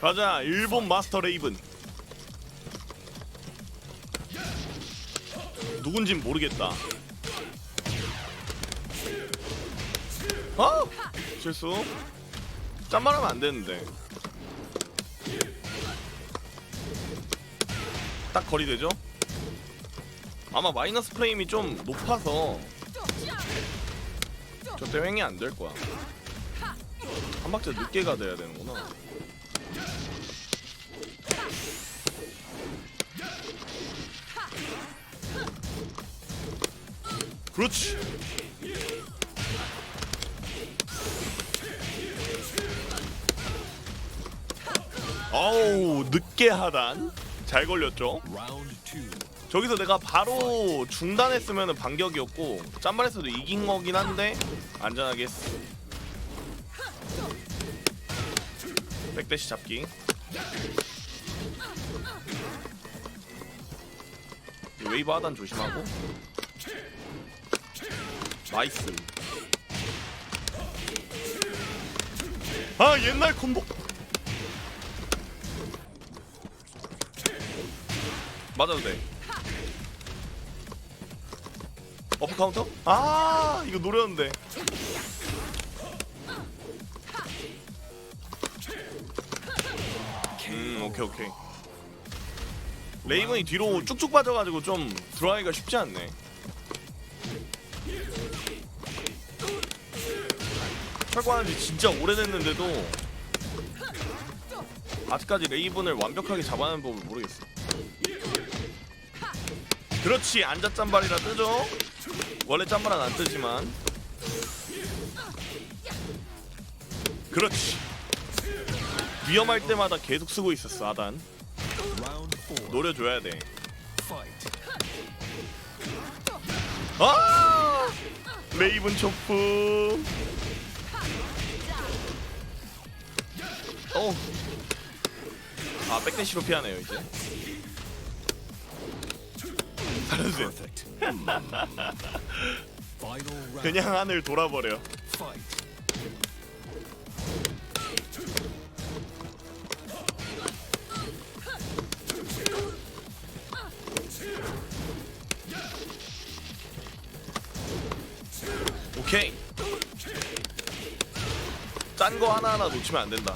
가자 일본 마스터 레이븐 누군진 모르겠다. 아 실수? 짠말하면 안 되는데. 딱 거리 되죠? 아마 마이너스 프레임이 좀 높아서 저 때 횡이 안 될 거야 한 박자 늦게 가돼야 되는구나 그렇지. 어우 늦게 하단 잘 걸렸죠. 저기서 내가 바로 중단했으면 반격이었고 짬발에서도 이긴 거긴 한데 안전하게 했어. 백대시 잡기. 웨이브 하단 조심하고. 나이스. 아 옛날 콤보. 맞아도 돼. 어프 카운터? 아 이거 노렸는데. 오케이 오케이. 레이븐이 뒤로 쭉쭉 빠져가지고 좀 들어가기가 쉽지 않네. 철거한 지 진짜 오래됐는데도 아직까지 레이븐을 완벽하게 잡아내는 법을 모르겠어. 그렇지 앉아 짬발이라 뜨죠? 원래 짬발은 안 뜨지만 그렇지 위험할 때마다 계속 쓰고 있었어 아단. 노려줘야 돼. 아! 레이븐 초프 어. 아 백대시로 피하네요 이제. 그냥 하늘 돌아버려 거 하나하나 놓치면 안 된다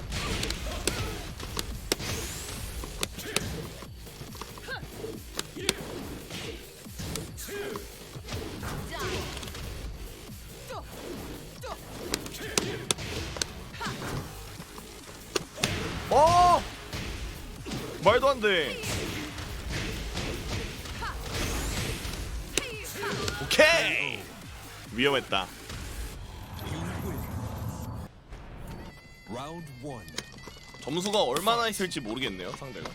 점수가 얼마나 있을지 모르겠네요 상대가.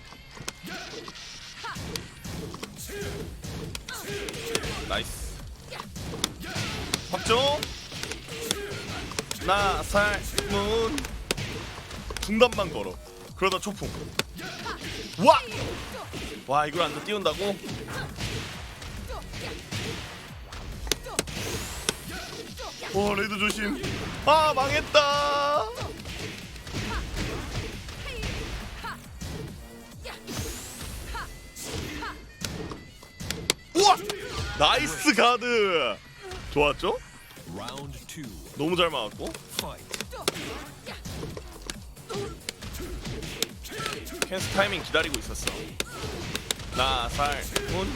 나이스. 확정! 나살문. 중단만 걸어. 그러다 초풍. 와! 와 이걸 안돼 띄운다고? 와 레드 조심. 아 망했다 나이스 가드! 좋았죠? 너무 잘 막았고. Fight. 캔스 타이밍 기다리고 있었어. 나살. 문.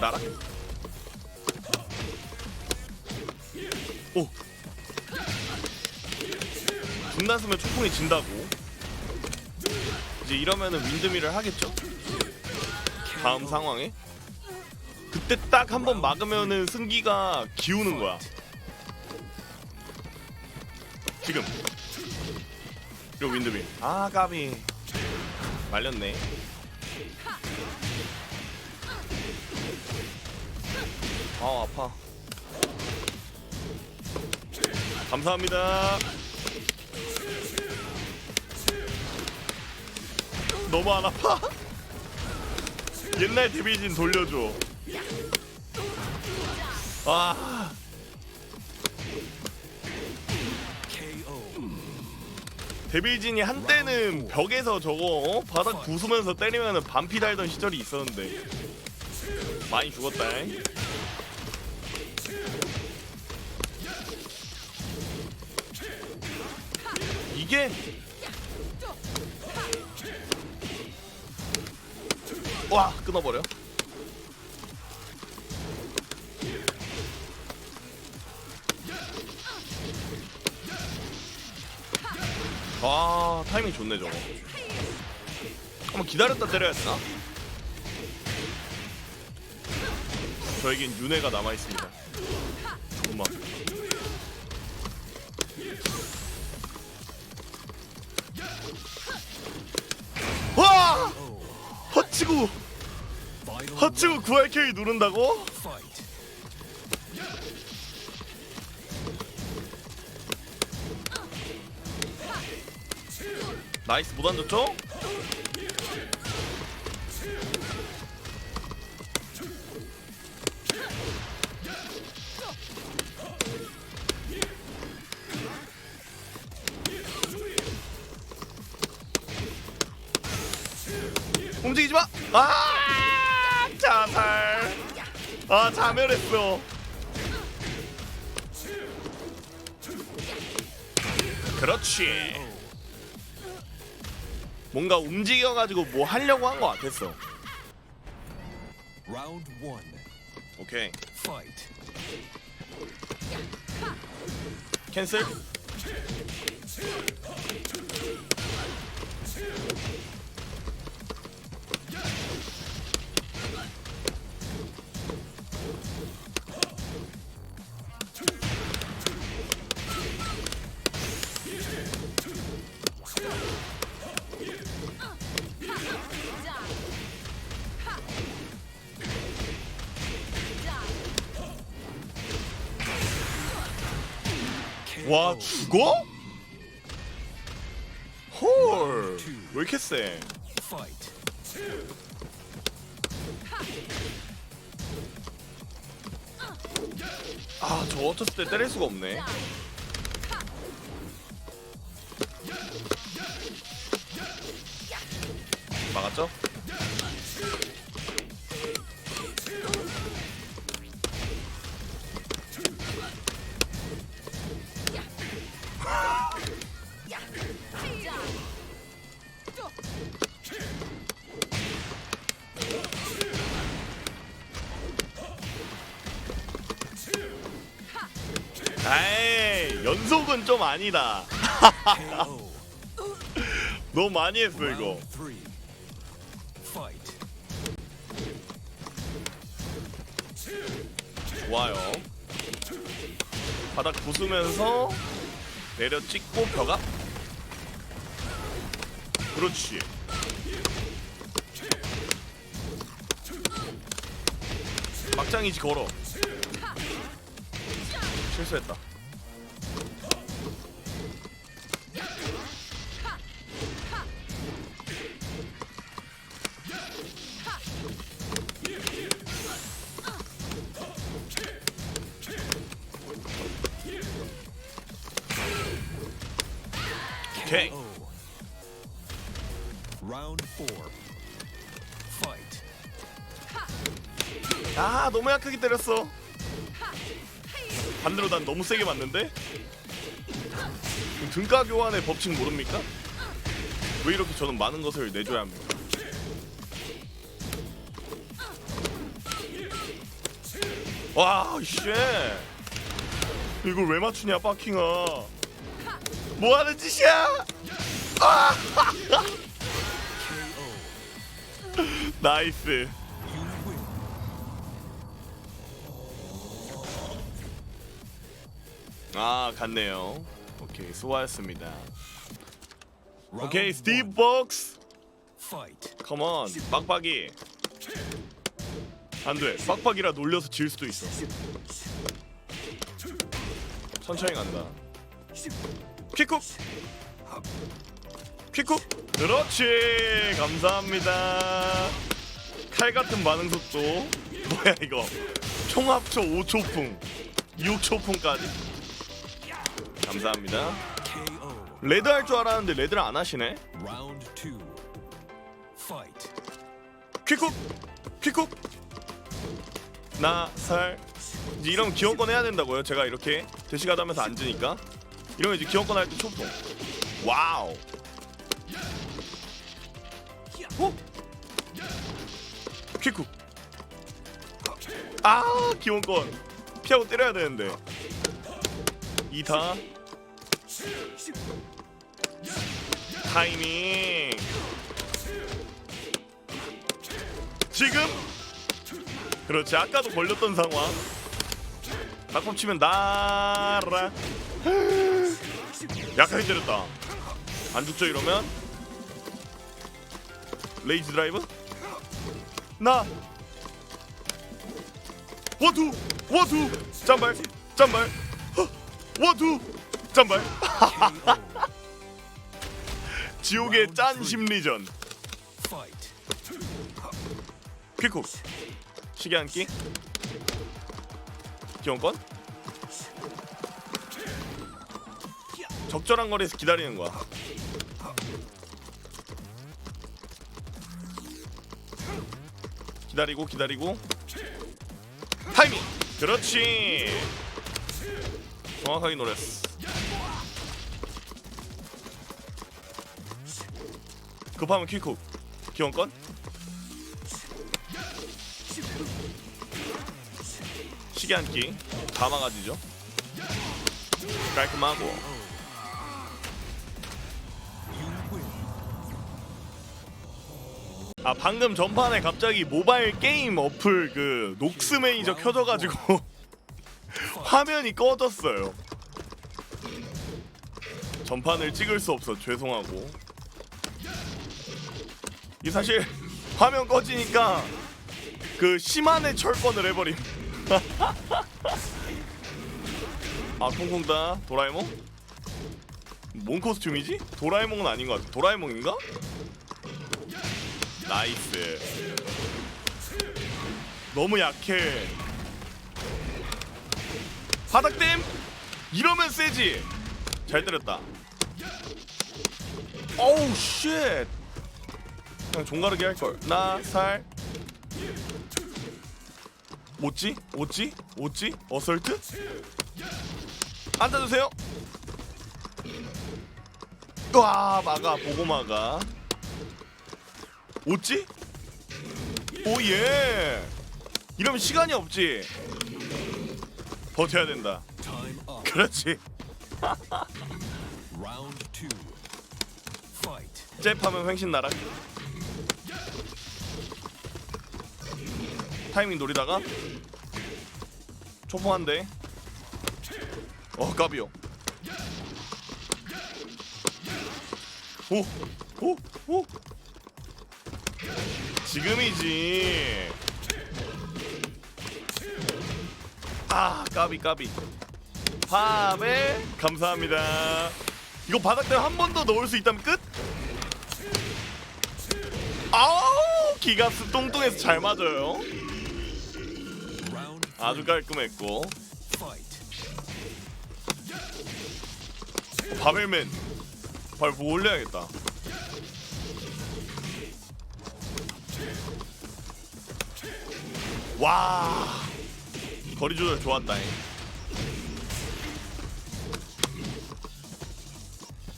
나락 오. 중단 쓰면 초풍이 진다고. 이제 이러면은 윈드미를 하겠죠? 다음 상황에 그때 딱 한 번 막으면은 승기가 기우는 거야. 지금. 요 윈드미 아 까비. 말렸네. 아 아파. 감사합니다. 너무 안 아파? 옛날 데미진 돌려줘 아. 데빌진이 한때는 벽에서 저거 어? 바닥 부수면서 때리면은 반피 달던 시절이 있었는데 많이 죽었다. 이게 와 끊어버려. 아 타이밍 좋네 저거. 한번 기다렸다 때려야 되나? 저에겐 윤회가 남아 있습니다. 조금만. 와! 헛치고 round. 9RK 누른다고? 나이스 못 앉았죠? 움직이지 마! 아! 자살! 아, 자멸했어. 그렇지. 뭔가 움직여가지고 뭐 하려고 한 것 같았어. Round one. 오케이. Fight. 캔슬. 죽어? 헐. 왜 이렇게 세? 아, 저 어쳤을 때 때릴 수가 없네. 막았죠? 연속은 좀 아니다. 너무 많이 했어 이거. 좋아요. 바닥 부수면서 내려 찍고 벽 앞. 그렇지. 막장이지 걸어. 실수했다. 너무 약하게 때렸어. 반대로 난 너무 세게 맞는데? 등가 교환의 법칙 모릅니까? 왜 이렇게 저는 많은 것을 내줘야 합니까? 와, 쉣! 이걸 왜 맞추냐, 파킹아? 뭐 하는 짓이야? KO. 나이스. 아, 갔네요. 오케이, 수고하셨습니다. 오케이, 스티브. 복스. 컴온 빡빡이. 안돼 빡빡이라 놀려서 질 수도 있어. 천천히 간다. 퀵쿡 퀵쿡 그렇지 감사합니다. 칼 같은 반응 속도. 뭐야 이거. 총합초 5초풍 6초풍까지 감사합니다. 레드 할 줄 알았는데 레드를 안 하시네. 퀵쿡 퀵쿡 나살. 이제 이러면 기원권 해야 된다고요? 제가 이렇게 대시가드 하면서 앉으니까. 이러면 이제 기원권 할 때 초통 와우. 어? 퀵쿡 아 기원권 피하고 때려야 되는데. 이타 타이밍. 지금? 그렇지 아까도 걸렸던 상황. 낙법 치면 나라 약하게 때렸다. 안 죽죠 이러면? 레이지 드라이브? 나! 원투 원투 짠발! 허, 원투 짠발 지옥의 짠 심리전. 퀵쿡 시계 한끼. 기원권. 적절한 거리에서 기다리는 거야. 기다리고 기다리고. 타이밍! 그렇지. 정확하게 노렸어 급하면 퀵쿡 기원권? 시계 한 끼. 다 막아지죠. 깔끔하고. 아 방금 전판에 갑자기 모바일 게임 어플 그 녹스 매니저 켜져가지고 화면이 꺼졌어요. 전판을 찍을 수 없어. 죄송하고 이 사실 화면 꺼지니까 그 심한의 철권을 해버림 아 콩콩다? 도라에몽? 뭔 코스튬이지? 도라에몽은 아닌 것 같아. 도라에몽인가? 나이스. 너무 약해. 바닥댐? 이러면 세지. 잘 때렸다. 어우 쉣 그냥 종가르게 할걸 나살 오찌? 오찌? 오찌? 어설트? 앉아주세요 와 막아 보고 막아 오찌? 오예 이러면 시간이 없지 버텨야 된다 Time up. 그렇지 Round two. Fight. 잽하면 횡신 나락 타이밍 노리다가 초보 한대 어 까비요 오오 오. 지금이지. 아 까비 까비. 밥에 감사합니다. 이거 바닥대 한번 더 넣을 수 있다면 끝? 아우 기가스 똥똥해서 잘 맞아요 아주 깔끔했고. 바벨맨 발 보고 올려야겠다. 와 거리 조절 좋았다 잉.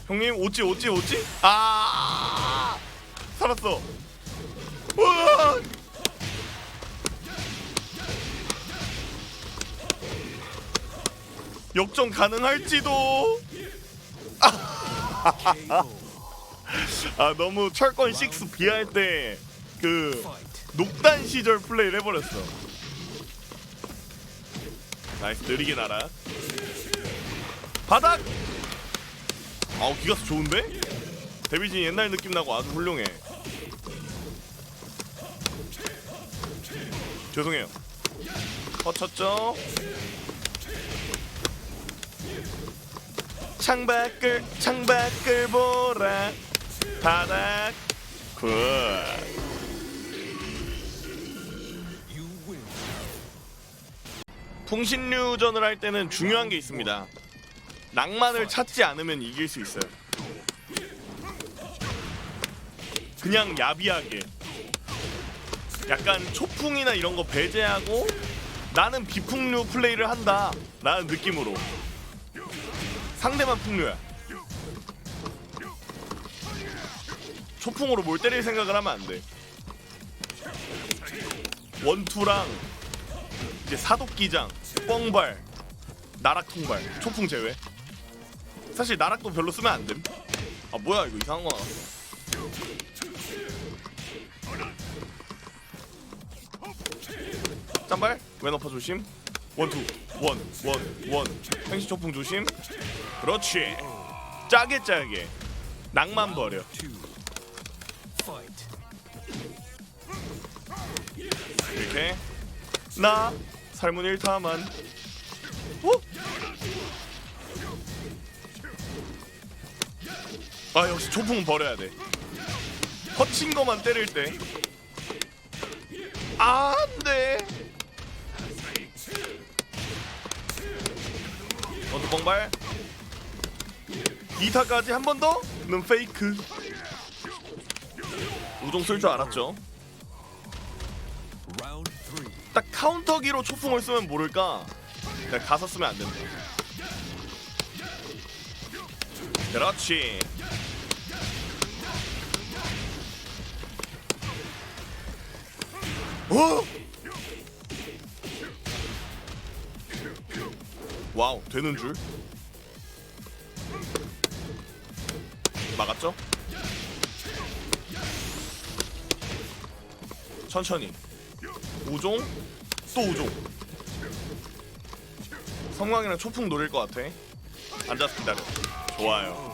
형님 오찌 오찌 오찌? 아 살았어. 우와 역전 가능할지도. 아 너무 철권 6 비할 때 그. 녹단 시절 플레이를 해버렸어 나이스 느리게 날아 바닥 아우 기가스 좋은데? 데뷔진 옛날 느낌 나고 아주 훌륭해 죄송해요 거쳤죠? 창밖을 창밖을 보라. 바닥 굿. 통신류전을 할 때는 중요한 게 있습니다. 낭만을 찾지 않으면 이길 수 있어요. 그냥 야비하게. 약간 초풍이나 이런 거 배제하고 나는 비풍류 플레이를 한다. 라는 느낌으로. 상대만 풍류야. 초풍으로 뭘 때릴 생각을 하면 안돼. 원투랑 이제 사독기장 뻥발 나락 통발 초풍 제외. 사실 나락도 별로 쓰면 안됨. 아 뭐야 이거 이상한 거 나왔어 짠발? 왼어퍼 조심. 원투 원원원. 행시 초풍 조심. 그렇지. 짜게 짜게. 낭만 버려. 이렇게. 나 살문 일타만. 오? 아 역시 초풍은 버려야 돼. 허친 거만 때릴 때. 안돼 뻥발. 2타까지 한 번 더 는 페이크. 우종 쓸 줄 알았죠. 딱 카운터기로 초풍을 쓰면 모를까? 내가 가서 쓰면 안 된다. 그렇지. 어? 와우 되는 줄 막았죠? 천천히 우종 또 우종 성광이랑 초풍 노릴 것 같아 앉아서 기다려 좋아요.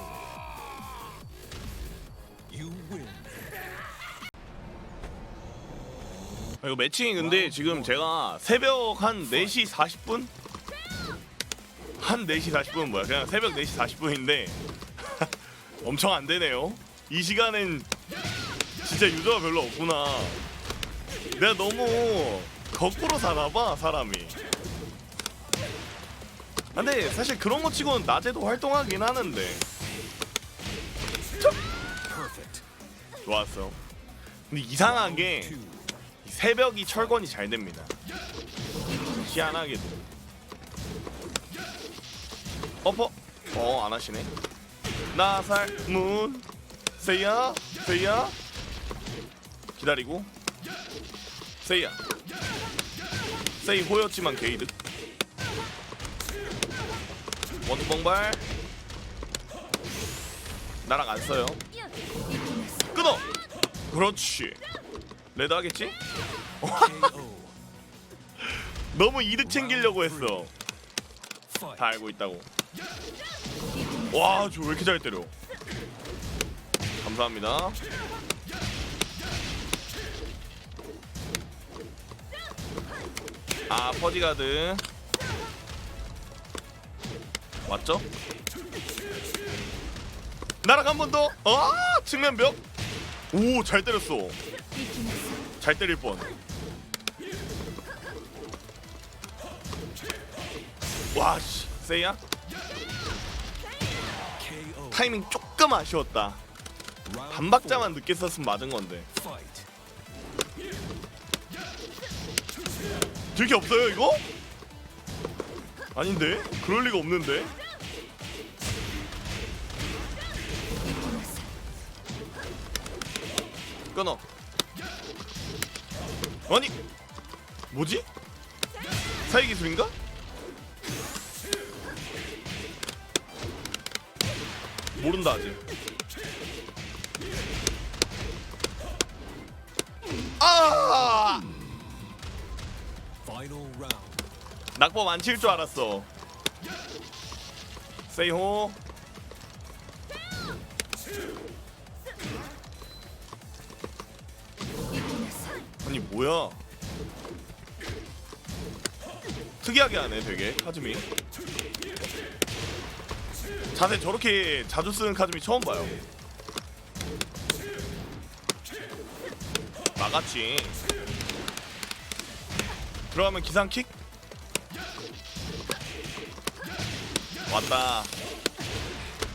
아, 이거 매칭이 근데 지금 제가 새벽 한 4시 40분? 한 4시 40분은 뭐야 그냥 새벽 4시 40분인데 엄청 안 되네요 이 시간엔 진짜 유저가 별로 없구나 내가 너무 거꾸로 사나봐 사람이 근데 사실 그런 거 치고는 낮에도 활동하긴 하는데. 좋았어 근데 이상하게. 새벽이 철권이 잘 됩니다. 희한하게도. 어퍼. 어, 안 하시네. 나살 문. 세야. 세야. 기다리고. 세야. 세이 호였지만 게이득. 원투 뻥발. 나랑 안 써요. 끊어. 그렇지. 레드 하겠지? 너무 이득 챙기려고 했어. 다 알고 있다고. 와, 저 왜 이렇게 잘 때려? 감사합니다. 아, 퍼디가드. 맞죠? 나랑 한번 더. 아, 측면벽. 오, 잘 때렸어. 잘 때릴 뻔. 와, 씨. 세이야? 타이밍 조금 아쉬웠다. Round 반 박자만 늦게 썼으면 맞은 건데. 들게 없어요, 이거? 아닌데? 그럴 리가 없는데? 끊어. 아니, 뭐지? 사이 기술인가? 모른다 아직. 아! 낙법 안 칠 줄 알았어. 세이호. 아니 뭐야? 특이하게 하네 되게 카즈미. 자세 저렇게 자주 쓰는 카즈미 처음 봐요. 막았지. 들어가면 기상킥? 왔다.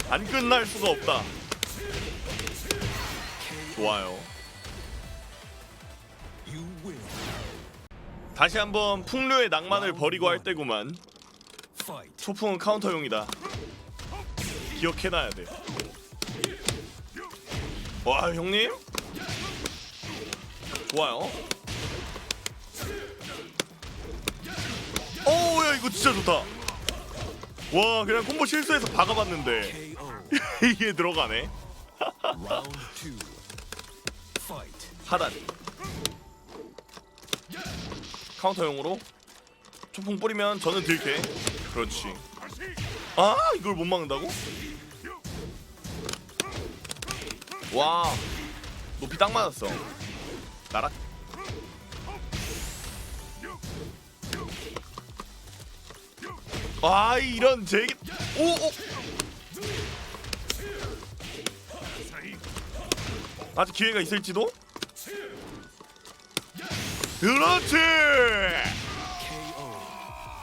안 끝날 수가 없다. 좋아요. 다시 한번 풍류의 낭만을 버리고 할 때구만. 초풍은 카운터용이다. 기억해놔야 돼. 와 형님 좋아요. 오야 이거 진짜 좋다. 와 그냥 콤보 실수해서 박아봤는데. 이게 들어가네. 하단 카운터용으로 초풍 뿌리면 저는 들게. 그렇지. 아 이걸 못 막는다고? 와 높이 딱 맞았어. 나락. 와 이런 제기 오 오. 아직 기회가 있을지도? 그렇지!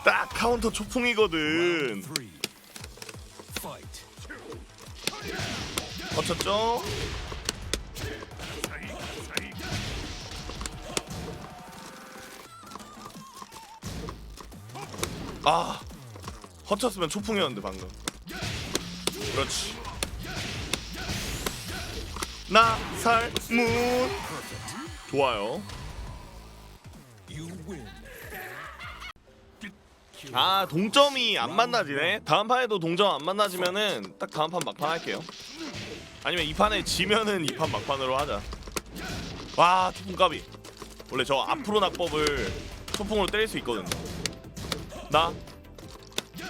딱 카운터 초풍이거든. 거쳤죠? 아, 허쳤으면 초풍이었는데 방금. 그렇지. 나살문 좋아요. 아 동점이 안 만나지네. 다음 판에도 동점 안 만나지면은 딱 다음 판 막판 할게요. 아니면 이 판에 지면은 이 판 막판으로 하자. 와 초풍 까비. 원래 저 앞으로 낙법을 초풍으로 때릴 수 있거든요. 나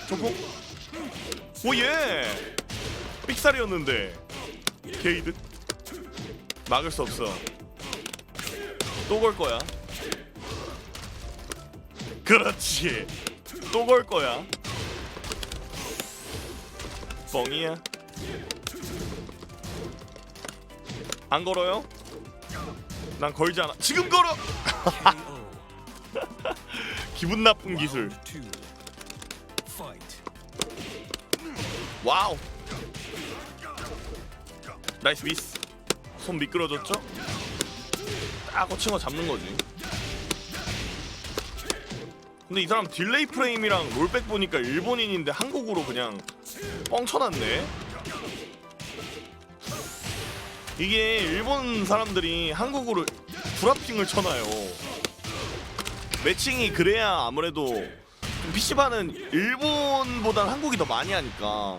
초풍. 오예. 삑살이었는데 게이드 막을 수 없어. 또 걸 거야. 그렇지. 또 걸 거야. 뻥이야. 안 걸어요? 난 걸지 않아. 지금 걸어. 기분 나쁜 기술. 와우. 나이스 미스. 손 미끄러졌죠? 딱 꽂힌 거 잡는 거지. 근데 이 사람 딜레이 프레임이랑 롤백 보니까 일본인인데 한국으로 그냥 뻥쳐놨네. 이게 일본 사람들이 한국으로 브라핑을 쳐놔요. 매칭이 그래야 아무래도 좀 PC방은 일본보단 한국이 더 많이 하니까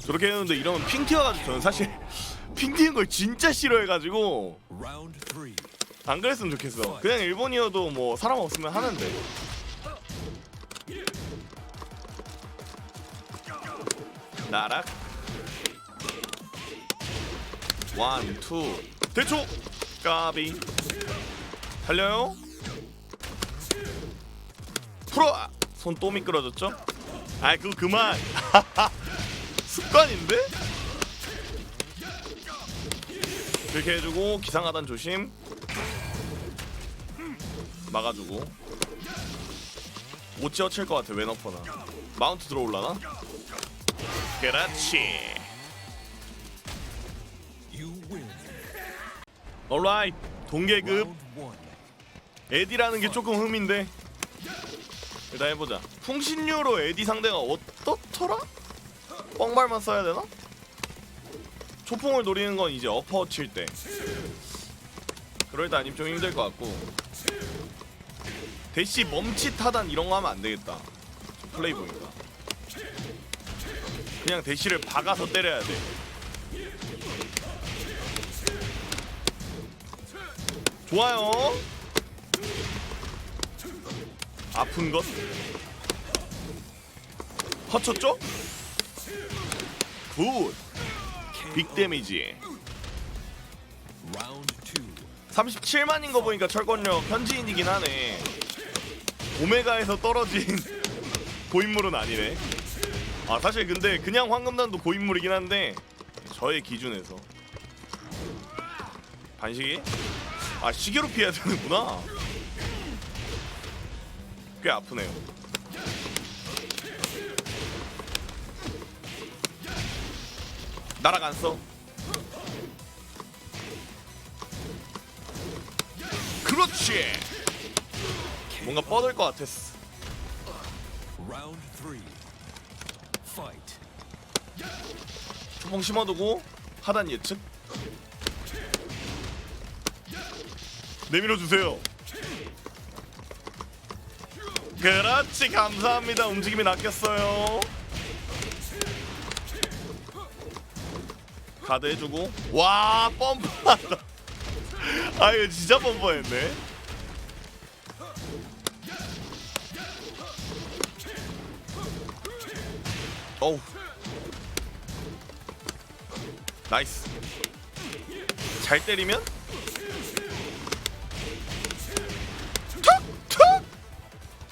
저렇게 했는데 이러면 핑 튀어가지고 저는 사실 핑 튀는 걸 진짜 싫어해가지고. 안 그랬으면 좋겠어. 그냥 일본이어도 뭐 사람 없으면 하는데. 나락. 원, 투. 대초. 까비. 달려요. 손 또 미끄러졌죠? 아이 그거 그만. 습관인데? 이렇게 해주고 기상하단 조심. 막아주고 못 지어칠 것 같아 웬어퍼나 마운트 들어올라나? 그렇지. 얼라이 동계급. 에디라는 게 조금 흠인데 일단 해보자. 풍신류로 에디 상대가 어떻더라? 뻥발만 써야 되나? 초풍을 노리는 건 이제 어퍼 칠 때. 그럴 때 아니면 좀 힘들 것 같고. 대시 멈칫 하단 이런 거 하면 안 되겠다. 플레이 보니까. 그냥 대시를 박아서 때려야 돼. 좋아요 아픈 것 허쳤죠? 굿 빅 데미지 Round two. 37만인 거 보니까 철권력 현지인이긴 하네 오메가에서 떨어진 고인물은 아니네 아 사실 근데 그냥 황금단도 고인물이긴 한데 저의 기준에서 반시기? 아 시계로 피해야 되는구나 꽤 아프네요. 나락 안 써. 그렇지. 뭔가 뻗을 것 같았어. 초봉 심어두고 하단 예측. 내밀어 주세요 그렇지 감사합니다. 움직임이 낚였어요. 가드 해주고. 와 뻔뻔하다. 아 이거 진짜 뻔뻔했네. 어우. 나이스. 잘 때리면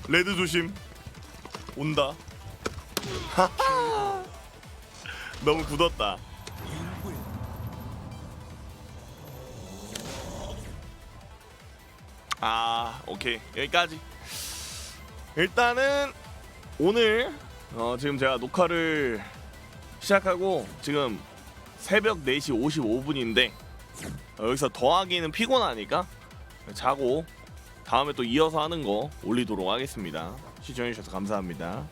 레드 조심. 온다. 너무 굳었다. 아 오케이. 여기까지. 일단은 오늘 어, 지금 제가 녹화를 시작하고 지금 새벽 4시 55분인데 여기서 더하기는 피곤하니까 자고 다음에 또 이어서 하는 거 올리도록 하겠습니다. 시청해주셔서 감사합니다